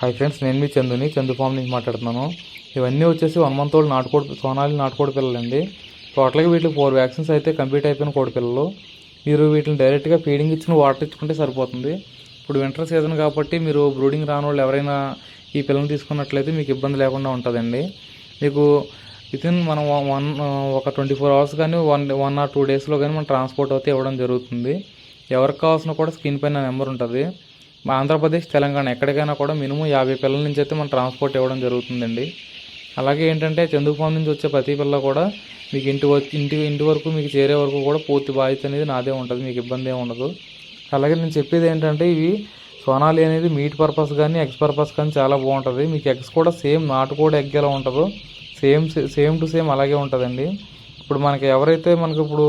Hi friends నేను మీ చందుని Chandu form నుంచి మాట్లాడుతున్నాను. ఇవన్నీ వచ్చేసి వన్ మంత్ ఓల్డ్ నాటుకోడి సోనాలి నాటుకోడి పిల్లలండి. టోటల్గా వీటికి ఫోర్ వ్యాక్సిన్స్ అయితే కంప్లీట్ అయిపోయిన కోడి పిల్లలు. మీరు వీటిని డైరెక్ట్గా ఫీడింగ్ ఇచ్చిన వాటర్ ఇచ్చుకుంటే సరిపోతుంది. ఇప్పుడు వింటర్ సీజన్ కాబట్టి మీరు బ్రూడింగ్ రాని వాళ్ళు ఎవరైనా ఈ పిల్లల్ని తీసుకున్నట్లయితే మీకు ఇబ్బంది లేకుండా ఉంటుందండి. మీకు వితిన్ మనం వన్ ఒక ట్వంటీ ఫోర్ అవర్స్ కానీ వన్ వన్ ఆర్ టూ డేస్లో కానీ మనం ట్రాన్స్పోర్ట్ అయితే ఇవ్వడం జరుగుతుంది. ఎవరికి కావాల్సిన కూడా స్క్రీన్ పైన నెంబర్ ఉంటుంది. మా ఆంధ్రప్రదేశ్ తెలంగాణ ఎక్కడికైనా కూడా మినిమం యాభై పిల్లల నుంచి అయితే మనం ట్రాన్స్పోర్ట్ ఇవ్వడం జరుగుతుందండి. అలాగే ఏంటంటే చందు నుంచి వచ్చే ప్రతి పిల్ల కూడా మీకు ఇంటి వరకు ఇంటి ఇంటి వరకు మీకు చేరే వరకు కూడా పూర్తి బాధ్యత అనేది నాదే ఉంటుంది మీకు ఇబ్బంది ఏమి ఉండదు. అలాగే నేను చెప్పేది ఏంటంటే ఇవి సోనాలి అనేది మీట్ పర్పస్ కానీ ఎగ్స్ పర్పస్ కానీ చాలా బాగుంటుంది. మీకు ఎగ్స్ కూడా సేమ్ నాటుకోడి ఎగ్ ఎలా ఉంటుందో సేమ్ సేమ్ టు సేమ్ అలాగే ఉంటుందండి. ఇప్పుడు మనకి ఎవరైతే మనకి ఇప్పుడు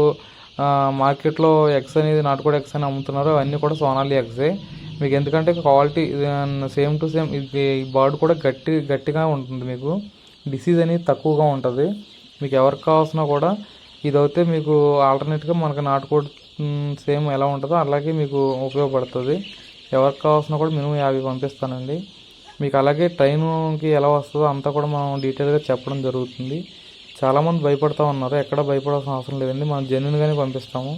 మార్కెట్లో ఎగ్స్ అనేది నాటుకోడి ఎగ్స్ అని అమ్ముతున్నారో అవన్నీ కూడా సోనాలి ఎగ్సే. మీకు ఎందుకంటే క్వాలిటీ సేమ్ టు సేమ్ ఇది ఈ బర్డ్ కూడా గట్టి గట్టిగా ఉంటుంది మీకు. డిసీజ్ అనేది తక్కువగా ఉంటుంది. మీకు ఎవరికి కావాల్సిన కూడా ఇది అయితే మీకు ఆల్టర్నేట్గా మనకి నాటుకోడి సేమ్ ఎలా ఉంటుందో అలాగే మీకు ఉపయోగపడుతుంది. ఎవరికి కావాల్సిన కూడా మినిమం యాభై పంపిస్తానండి. మీకు అలాగే ట్రైన్కి ఎలా వస్తుందో అంతా కూడా మనం డీటెయిల్గా చెప్పడం జరుగుతుంది. చాలామంది భయపడతా ఉన్నారు. ఎక్కడ భయపడాల్సిన అవసరం లేదండి. మనం జెన్యున్గానే పంపిస్తాము.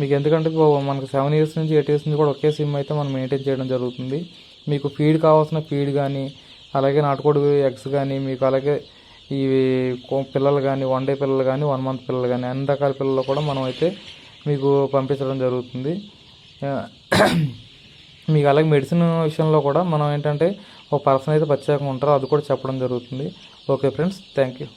మీకు ఎందుకంటే మనకు సెవెన్ ఇయర్స్ నుంచి ఎయిట్ ఇయర్స్ నుంచి కూడా ఒకే సిమ్ అయితే మనం మెయింటైన్ చేయడం జరుగుతుంది. మీకు ఫీడ్ కావాల్సిన ఫీడ్ కానీ అలాగే నాటుకోడి ఎగ్స్ కానీ మీకు అలాగే ఇవి పిల్లలు కానీ వన్ డే పిల్లలు కానీ వన్ మంత్ పిల్లలు కానీ అన్ని రకాల పిల్లలు కూడా మనం అయితే మీకు పంపించడం జరుగుతుంది. మీకు అలాగే మెడిసిన్ విషయంలో కూడా మనం ఏంటంటే ఒక పర్సన్ అయితే ప్రత్యేకంగా ఉంటారో అది కూడా చెప్పడం జరుగుతుంది. Okay friends thank you